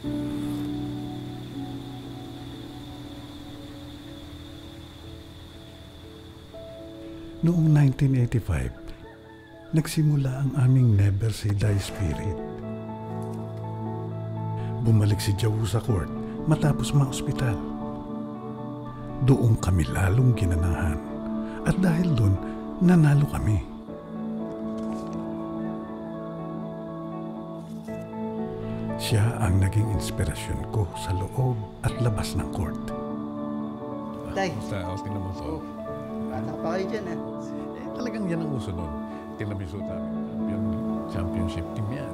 Noong 1985, nagsimula ang aming Never Say Die spirit. Bumalik si Jawu sa court matapos ma-ospital. Doon kami lalong ginanahan at dahil doon, nanalo kami. Siya ang naging inspirasyon ko sa loob at labas ng court. Tay. Basta, o, tingnan mo to. Oh, anak pa kayo dyan, ah. Eh, talagang yan ang uso nun. Tinamiso namin. Champion, championship team yan.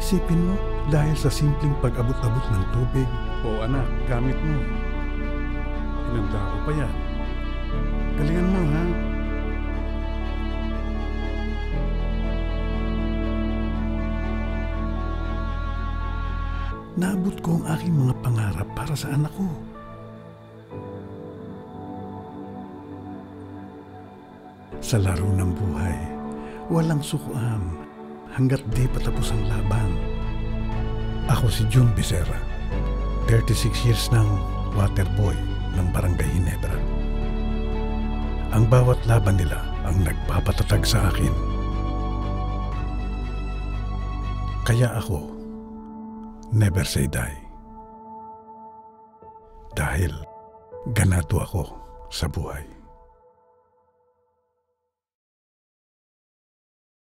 Isipin mo, dahil sa simpleng pag-abot-abot ng tubig, O anak, gamit mo. Inanda ko pa yan. Galingan mo, ha? Naabot ko ang aking mga pangarap para sa anak ko. Sa laro ng buhay, walang sukuan hanggat di patapos ang laban. Ako si June Becerra, 36 years ng waterboy ng Barangay Ginebra. Ang bawat laban nila ang nagpapatatag sa akin. Kaya ako, never say die. Dahil ganado ako sa buhay.